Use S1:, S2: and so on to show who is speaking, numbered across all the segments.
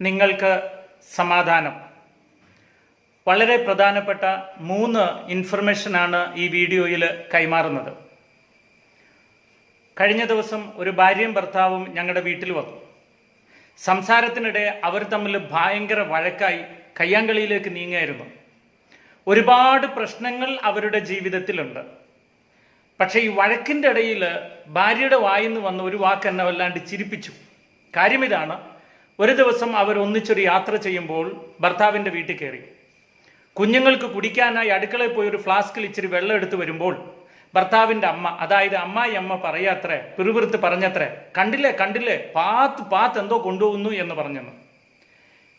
S1: നിങ്ങൾക്ക് സമാധാനം. വളരെ പ്രധാനപ്പെട്ട മൂന്ന് ഇൻഫർമേഷനാണ് ഈ വീഡിയോയിൽ കൈമാറുന്നത്. കഴിഞ്ഞ ദിവസം ഒരു ഭാര്യയും ഭർത്താവും ഞങ്ങളുടെ വീട്ടിൽ വന്നു. സംസാരത്തിനിടെ അവർ തമ്മിൽ ഭയങ്കര വഴക്കായി കയ്യാങ്കളിയിലേക്ക് നീങ്ങായിരുന്നു. ഒരുപാട് പ്രശ്നങ്ങൾ അവരുടെ ജീവിതത്തിലുണ്ട്. പക്ഷേ ഈ വഴക്കിന്റെ ഇടയിൽ ഭാര്യയുടെ വായിന്ന് വന്ന ഒരു വാക്ക് എന്നെ വല്ലാണ്ട് ചിരിപ്പിച്ചു. കാര്യം ഇതാണ് ഒരു ദിവസം അവർ ഒന്നിച്ചൊരു യാത്ര ചെയ്യുമ്പോൾ ഭർത്താവിന്റെ വീട്ടിൽ കയറി. കുഞ്ഞുങ്ങൾക്ക് കുടിക്കാനായി അടുക്കളയിൽ പോയി ഒരു ഫ്ലാസ്കിൽ ഇച്ചിരി വെള്ളം എടുത്തു വരുമ്പോൾ ഭർത്താവിന്റെ അമ്മ അതായത് അമ്മായി അമ്മ പറയാത്രേ പിറുപിറുത്ത് പറഞ്ഞത്രേ കണ്ടില്ലേ കണ്ടില്ലേ പാത്ത് പാത്ത് എന്തോ കൊണ്ടുപോകുന്നു എന്ന് പറഞ്ഞെന്ന്.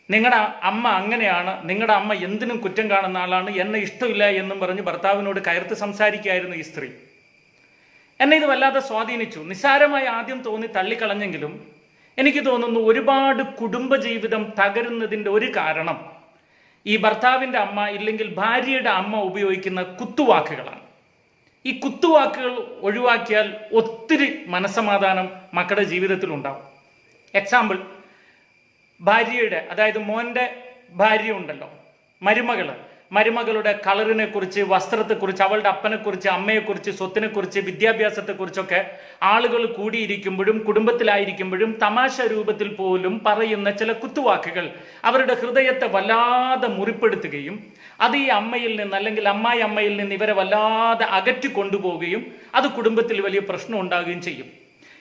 S1: നിങ്ങളുടെ അമ്മ അങ്ങനെയാണ് നിങ്ങളുടെ അമ്മ എന്തിനും കുറ്റം കാണുന്ന ആളാണ് എന്നെ ഇഷ്ടമില്ല എന്നും പറഞ്ഞ് ഭർത്താവിനോട് കയർത്ത് സംസാരിക്കുകയായിരുന്നു ഈ സ്ത്രീ. എന്നെ ഇത് വല്ലാതെ സ്വാധീനിച്ചു. നിസ്സാരമായി ആദ്യം തോന്നി തള്ളിക്കളഞ്ഞെങ്കിലും എനിക്ക് തോന്നുന്നു ഒരുപാട് കുടുംബജീവിതം തകരുന്നതിന്റെ ഒരു കാരണം ഈ ഭർത്താവിന്റെ അമ്മ ഇല്ലെങ്കിൽ ഭാര്യയുടെ അമ്മ ഉപയോഗിക്കുന്ന കുത്തുവാക്കുകളാണ്. ഈ കുത്തുവാക്കുകൾ ഒഴിവാക്കിയാൽ ഒത്തിരി മനസമാധാനം മക്കളുടെ ജീവിതത്തിൽ ഉണ്ടാവും. എക്സാമ്പിൾ ഭാര്യയുടെ അതായത് മോന്റെ ഭാര്യ ഉണ്ടല്ലോ മരുമകൾ. മരുമകളുടെ കളറിനെ കുറിച്ച് വസ്ത്രത്തെക്കുറിച്ച് അവളുടെ അപ്പനെ അപ്പനെക്കുറിച്ച് അമ്മയെക്കുറിച്ച് സ്വത്തിനെക്കുറിച്ച് വിദ്യാഭ്യാസത്തെക്കുറിച്ചൊക്കെ ആളുകൾ കൂടിയിരിക്കുമ്പോഴും കുടുംബത്തിലായിരിക്കുമ്പോഴും തമാശ രൂപത്തിൽ പോലും പറയുന്ന ചില കുത്തുവാക്കുകൾ അവരുടെ ഹൃദയത്തെ വല്ലാതെ മുറിപ്പെടുത്തുകയും അത് ഈ അമ്മയിൽ നിന്ന് അല്ലെങ്കിൽ അമ്മായി അമ്മയിൽ നിന്ന് ഇവരെ വല്ലാതെ അകറ്റി കൊണ്ടുപോവുകയും അത് കുടുംബത്തിൽ വലിയ പ്രശ്നം ഉണ്ടാകുകയും ചെയ്യും.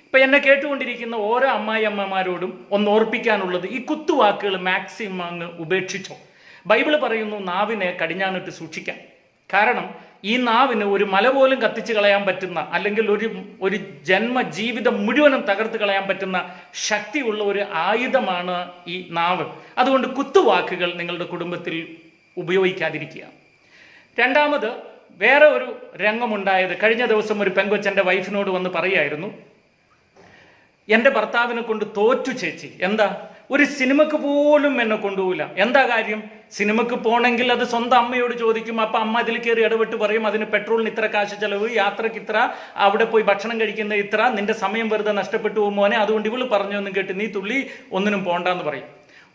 S1: ഇപ്പൊ എന്നെ കേട്ടുകൊണ്ടിരിക്കുന്ന ഓരോ അമ്മായി അമ്മമാരോടും ഒന്ന് ഓർപ്പിക്കാനുള്ളത് ഈ കുത്തുവാക്കുകൾ മാക്സിമം അങ്ങ് ഉപേക്ഷിച്ചോ? ബൈബിൾ പറയുന്നു നാവിനെ കടിഞ്ഞാണിട്ട് സൂക്ഷിക്കാൻ കാരണം ഈ നാവിന് ഒരു മല പോലും കത്തിച്ച് കളയാൻ പറ്റുന്ന അല്ലെങ്കിൽ ഒരു ഒരു ജന്മ ജീവിതം മുഴുവനും തകർത്ത് കളയാൻ പറ്റുന്ന ശക്തിയുള്ള ഒരു ആയുധമാണ് ഈ നാവ്. അതുകൊണ്ട് കുത്തുവാക്കുകൾ നിങ്ങളുടെ കുടുംബത്തിൽ ഉപയോഗിക്കാതിരിക്കുക. രണ്ടാമത് വേറെ ഒരു രംഗമുണ്ടായത് കഴിഞ്ഞ ദിവസം ഒരു പെങ്കൊച്ചന്റെ വൈഫിനോട് വന്ന് പറയായിരുന്നു എന്റെ ഭർത്താവിനെ കൊണ്ട് തോറ്റു ചേച്ചി. എന്താ? ഒരു സിനിമക്ക് പോലും എന്നെ കൊണ്ടുപോകില്ല എന്താ കാര്യം? സിനിമക്ക് പോകണമെങ്കിൽ അത് സ്വന്തം അമ്മയോട് ചോദിക്കും അപ്പൊ അമ്മ അതിൽ കയറി ഇടപെട്ട് പറയും അതിന് പെട്രോളിന് ഇത്ര കാശ് ചെലവ് യാത്രയ്ക്ക് ഇത്ര അവിടെ പോയി ഭക്ഷണം കഴിക്കുന്ന ഇത്ര നിന്റെ സമയം വെറുതെ നഷ്ടപ്പെട്ടു പോകും മോനെ അതുകൊണ്ട് ഇവൾ പറഞ്ഞു ഒന്നും കേട്ട് നീ തുള്ളി ഒന്നിനും പോണ്ടെന്ന് പറയും.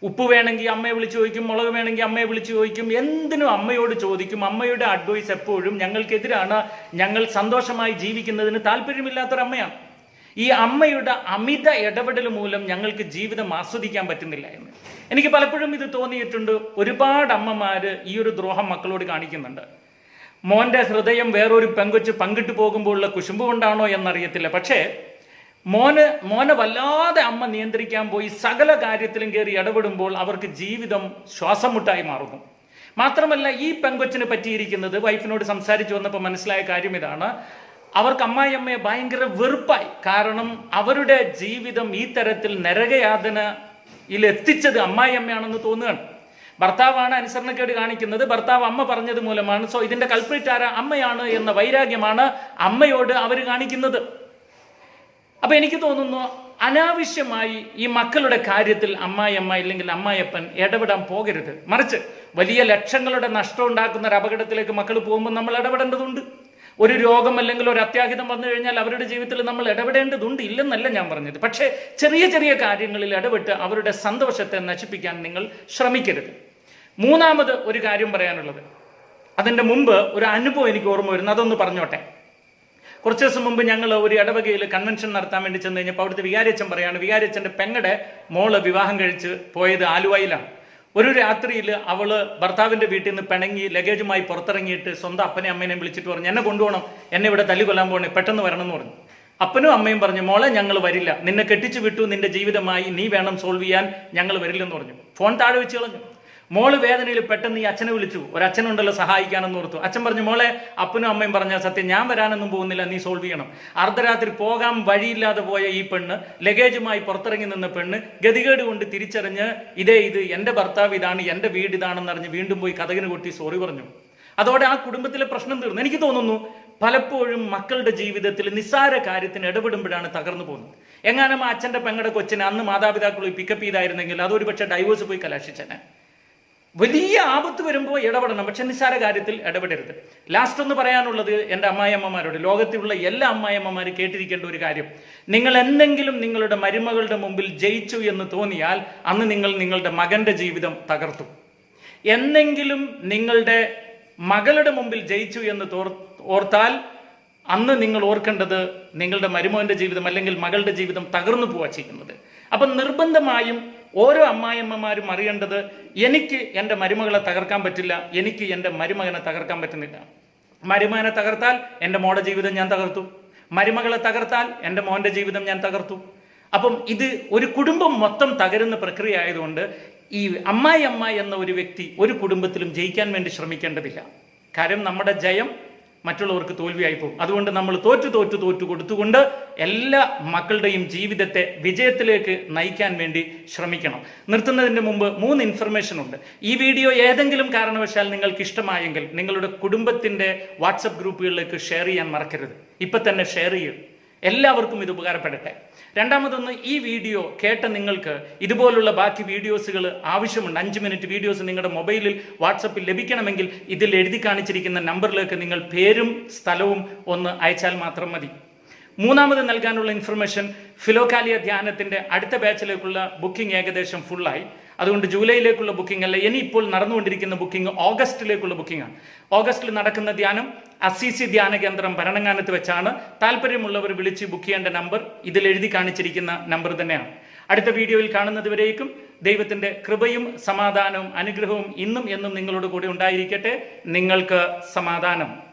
S1: ഉപ്പ് വേണമെങ്കിൽ അമ്മയെ വിളിച്ച് ചോദിക്കും മുളക് വേണമെങ്കിൽ അമ്മയെ വിളിച്ച് ചോദിക്കും എന്തിനും അമ്മയോട് ചോദിക്കും. അമ്മയുടെ അഡ്വൈസ് എപ്പോഴും ഞങ്ങൾക്കെതിരാണ്. ഞങ്ങൾ സന്തോഷമായി ജീവിക്കുന്നതിന് താല്പര്യമില്ലാത്തൊരമ്മയാണ്. ഈ അമ്മയുടെ അമിത ഇടപെടൽ മൂലം ഞങ്ങൾക്ക് ജീവിതം ആസ്വദിക്കാൻ പറ്റുന്നില്ല എന്ന്. എനിക്ക് പലപ്പോഴും ഇത് തോന്നിയിട്ടുണ്ട്. ഒരുപാട് അമ്മമാര് ഈ ഒരു ദ്രോഹം മക്കളോട് കാണിക്കുന്നുണ്ട്. മോന്റെ ഹൃദയം വേറൊരു പെങ്കൊച്ച് പങ്കിട്ടു പോകുമ്പോഴുള്ള കുശുമ്പ് കൊണ്ടാണോ എന്നറിയത്തില്ല. പക്ഷേ മോന് മോനെ വല്ലാതെ അമ്മ നിയന്ത്രിക്കാൻ പോയി സകല കാര്യത്തിലും കയറി ഇടപെടുമ്പോൾ അവർക്ക് ജീവിതം ശ്വാസം മുട്ടായി മാറുന്നു. മാത്രമല്ല ഈ പെങ്കൊച്ചിന് പറ്റിയിരിക്കുന്നത് വൈഫിനോട് സംസാരിച്ചു വന്നപ്പോൾ മനസ്സിലായ കാര്യം ഇതാണ്. അവർക്ക് അമ്മായിയമ്മയെ ഭയങ്കര വെറുപ്പായി. കാരണം അവരുടെ ജീവിതം ഈ തരത്തിൽ നരകയാതനയിൽ എത്തിച്ചത് അമ്മായിയമ്മയാണെന്ന് തോന്നുകയാണ്. ഭർത്താവാണ് അനുസരണക്കേട് കാണിക്കുന്നത്. ഭർത്താവ് അമ്മ പറഞ്ഞത് മൂലമാണ്. സോ ഇതിന്റെ കൽപ്പിറ്റാര അമ്മയാണ് എന്ന വൈരാഗ്യമാണ് അമ്മയോട് അവർ കാണിക്കുന്നത്. അപ്പൊ എനിക്ക് തോന്നുന്നു അനാവശ്യമായി ഈ മക്കളുടെ കാര്യത്തിൽ അമ്മായിയമ്മ ഇല്ലെങ്കിൽ അമ്മായിയപ്പൻ ഇടപെടാൻ പോകരുത്. മറിച്ച് വലിയ ലക്ഷങ്ങളുടെ നഷ്ടം ഉണ്ടാക്കുന്ന ഒരു അപകടത്തിലേക്ക് മക്കൾ പോകുമ്പോൾ നമ്മൾ ഇടപെടേണ്ടതുണ്ട്. ഒരു രോഗം അല്ലെങ്കിൽ ഒരു അത്യാഹിതം വന്നു കഴിഞ്ഞാൽ അവരുടെ ജീവിതത്തിൽ നമ്മൾ ഇടപെടേണ്ടതുണ്ട് ഇല്ലെന്നല്ല ഞാൻ പറഞ്ഞത്. പക്ഷേ ചെറിയ ചെറിയ കാര്യങ്ങളിൽ ഇടപെട്ട് അവരുടെ സന്തോഷത്തെ നശിപ്പിക്കാൻ നിങ്ങൾ ശ്രമിക്കരുത്. മൂന്നാമത് ഒരു കാര്യം പറയാനുള്ളത്. അതിന്റെ മുമ്പ് ഒരു അനുഭവം എനിക്ക് ഓർമ്മ വരുന്നു. അതൊന്ന് പറഞ്ഞോട്ടെ. കുറച്ച് ദിവസം മുമ്പ് ഞങ്ങൾ ഒരു ഇടവകയിൽ കൺവെൻഷൻ നടത്താൻ വേണ്ടി ചെന്ന് കഴിഞ്ഞപ്പോൾ അവിടുത്തെ വികാരിയച്ഛൻ പറയാണ് വികാരിയച്ഛന്റെ പെങ്ങടെ മോൾ വിവാഹം കഴിച്ച് പോയത് ആലുവയിലാണ്. ഒരു രാത്രിയിൽ അവൾ ഭർത്താവിന്റെ വീട്ടിൽ നിന്ന് പിണങ്ങി ലഗേജുമായി പുറത്തിറങ്ങിയിട്ട് സ്വന്തം അപ്പനെയും അമ്മേനെയും വിളിച്ചിട്ട് പറഞ്ഞു എന്നെ കൊണ്ടുപോകണം എന്നെ ഇവിടെ തല്ലി കൊല്ലാൻ പോകണേ പെട്ടെന്ന് വരണം എന്ന് പറഞ്ഞു. അപ്പനും അമ്മയും പറഞ്ഞു മോളെ ഞങ്ങൾ വരില്ല. നിന്നെ കെട്ടിച്ചു വിട്ടു നിന്റെ ജീവിതമായി നീ വേണം സോൾവ് ചെയ്യാൻ ഞങ്ങൾ വരില്ലെന്ന് പറഞ്ഞു. ഫോൺ താഴെ വെച്ച് കളഞ്ഞു. മോൾ വേദനയിൽ പെട്ടെന്ന് ഈ അച്ഛനെ വിളിച്ചു. ഒരു അച്ഛനുണ്ടല്ലോ സഹായിക്കാനെന്ന് ഓർത്തു. അച്ഛൻ പറഞ്ഞു മോളെ അപ്പനും അമ്മയും പറഞ്ഞ സത്യം ഞാൻ വരാനൊന്നും പോകുന്നില്ല നീ സോൾവ് ചെയ്യണം. അർദ്ധരാത്രി പോകാൻ വഴിയില്ലാതെ പോയ ഈ പെണ്ണ് ലഗേജുമായി പുറത്തിറങ്ങി നിന്ന പെണ്ണ് ഗതികേട് കൊണ്ട് തിരിച്ചറിഞ്ഞ് ഇതേ ഇത് എന്റെ ഭർത്താവ് ഇതാണ് എന്റെ വീട് ഇതാണെന്ന് അറിഞ്ഞ് വീണ്ടും പോയി കഥകിന് കൊട്ടി സോറി പറഞ്ഞു. അതോടെ ആ കുടുംബത്തിലെ പ്രശ്നം തീർന്നു. എനിക്ക് തോന്നുന്നു പലപ്പോഴും മക്കളുടെ ജീവിതത്തിൽ നിസ്സാര കാര്യത്തിന് ഇടപെടുമ്പോഴാണ് തകർന്നു പോകുന്നത്. എങ്ങാനും അച്ഛന്റെ പെങ്ങളുടെ കൊച്ചിനെ അന്ന് മാതാപിതാക്കൾ പിക്കപ്പ് ചെയ്തായിരുന്നെങ്കിൽ അതൊരു പക്ഷേ ഡൈവേഴ്സ് പോയി കലാശിച്ചനെ. വലിയ ആപത്ത് വരുമ്പോൾ ഇടപെടണം. പക്ഷെ നിസ്സാര കാര്യത്തിൽ ഇടപെടരുത്. ലാസ്റ്റ് ഒന്ന് പറയാനുള്ളത് എന്റെ അമ്മായിയമ്മമാരോട് ലോകത്തിലുള്ള എല്ലാ അമ്മായിയമ്മമാരും കേട്ടിരിക്കേണ്ട ഒരു കാര്യം. നിങ്ങൾ എന്തെങ്കിലും നിങ്ങളുടെ മരുമകളുടെ മുമ്പിൽ ജയിച്ചു എന്ന് തോന്നിയാൽ അന്ന് നിങ്ങൾ നിങ്ങളുടെ മകന്റെ ജീവിതം തകർത്തു. എന്നെങ്കിലും നിങ്ങളുടെ മകളുടെ മുമ്പിൽ ജയിച്ചു എന്ന് ഓർത്താൽ അന്ന് നിങ്ങൾ ഓർക്കേണ്ടത് നിങ്ങളുടെ മരുമോന്റെ ജീവിതം അല്ലെങ്കിൽ മകളുടെ ജീവിതം തകർന്നു പോവാ ചെയ്യുന്നത്. അപ്പം നിർബന്ധമായും ഓരോ അമ്മായിയമ്മമാരും അറിയേണ്ടത് എനിക്ക് എന്റെ മരുമകളെ തകർക്കാൻ പറ്റില്ല എനിക്ക് എന്റെ മരുമകനെ തകർക്കാൻ പറ്റുന്നില്ല. മരുമകനെ തകർത്താൽ എന്റെ മോടെ ജീവിതം ഞാൻ തകർത്തു. മരുമകളെ തകർത്താൽ എന്റെ മോന്റെ ജീവിതം ഞാൻ തകർത്തു. അപ്പം ഇത് ഒരു കുടുംബം മൊത്തം തകരുന്ന പ്രക്രിയ ആയതുകൊണ്ട് ഈ അമ്മായി അമ്മ എന്ന ഒരു വ്യക്തി ഒരു കുടുംബത്തിലും ജയിക്കാൻ വേണ്ടി ശ്രമിക്കേണ്ടതില്ല. കാര്യം നമ്മുടെ ജയം മറ്റുള്ളവർക്ക് തോൽവിയായി പോകും അതുകൊണ്ട് നമ്മൾ തോറ്റു തോറ്റു തോറ്റു കൊടുത്തുകൊണ്ട് എല്ലാ മക്കളുടെയും ജീവിതത്തെ വിജയത്തിലേക്ക് നയിക്കാൻ വേണ്ടി ശ്രമിക്കണം. നിർത്തുന്നതിന് മുമ്പ് മൂന്ന് ഇൻഫർമേഷൻ ഉണ്ട്. ഈ വീഡിയോ ഏതെങ്കിലും കാരണവശാൽ നിങ്ങൾക്ക് ഇഷ്ടമായെങ്കിൽ നിങ്ങളുടെ കുടുംബത്തിന്റെ വാട്സപ്പ് ഗ്രൂപ്പുകളിലേക്ക് ഷെയർ ചെയ്യാൻ മറക്കരുത്. ഇപ്പൊ തന്നെ ഷെയർ ചെയ്യും. എല്ലാവർക്കും ഇത് ഉപകാരപ്പെടട്ടെ. രണ്ടാമതൊന്ന് ഈ വീഡിയോ കേട്ട നിങ്ങൾക്ക് ഇതുപോലുള്ള ബാക്കി വീഡിയോസുകൾ ആവശ്യമുണ്ട്. അഞ്ച് മിനിറ്റ് വീഡിയോസ് നിങ്ങളുടെ മൊബൈലിൽ വാട്സപ്പിൽ ലഭിക്കണമെങ്കിൽ ഇതിൽ എഴുതി കാണിച്ചിരിക്കുന്ന നമ്പറിലേക്ക് നിങ്ങൾ പേരും സ്ഥലവും ഒന്ന് അയച്ചാൽ മാത്രം മതി. മൂന്നാമത് നൽകാനുള്ള ഇൻഫർമേഷൻ ഫിലോകാലിയ ധ്യാനത്തിന്റെ അടുത്ത ബാച്ചിലേക്കുള്ള ബുക്കിംഗ് ഏകദേശം ഫുള്ളായി അതുകൊണ്ട് ജൂലൈയിലേക്കുള്ള ബുക്കിംഗ് അല്ല ഇനി ഇപ്പോൾ നടന്നുകൊണ്ടിരിക്കുന്ന ബുക്കിംഗ് ഓഗസ്റ്റിലേക്കുള്ള ബുക്കിംഗ് ആണ്. ഓഗസ്റ്റിൽ നടക്കുന്ന ധ്യാനം അസിസി ധ്യാന കേന്ദ്രം ഭരണങ്ങാനത്ത് വെച്ചാണ്. താല്പര്യമുള്ളവർ വിളിച്ച് ബുക്ക് ചെയ്യേണ്ട നമ്പർ ഇതിൽ എഴുതി കാണിച്ചിരിക്കുന്ന നമ്പർ തന്നെയാണ്. അടുത്ത വീഡിയോയിൽ കാണുന്നതുവരേക്കും ദൈവത്തിന്റെ കൃപയും സമാധാനവും അനുഗ്രഹവും ഇന്നും എന്നും നിങ്ങളോട് കൂടെ ഉണ്ടായിരിക്കട്ടെ. നിങ്ങൾക്ക് സമാധാനം.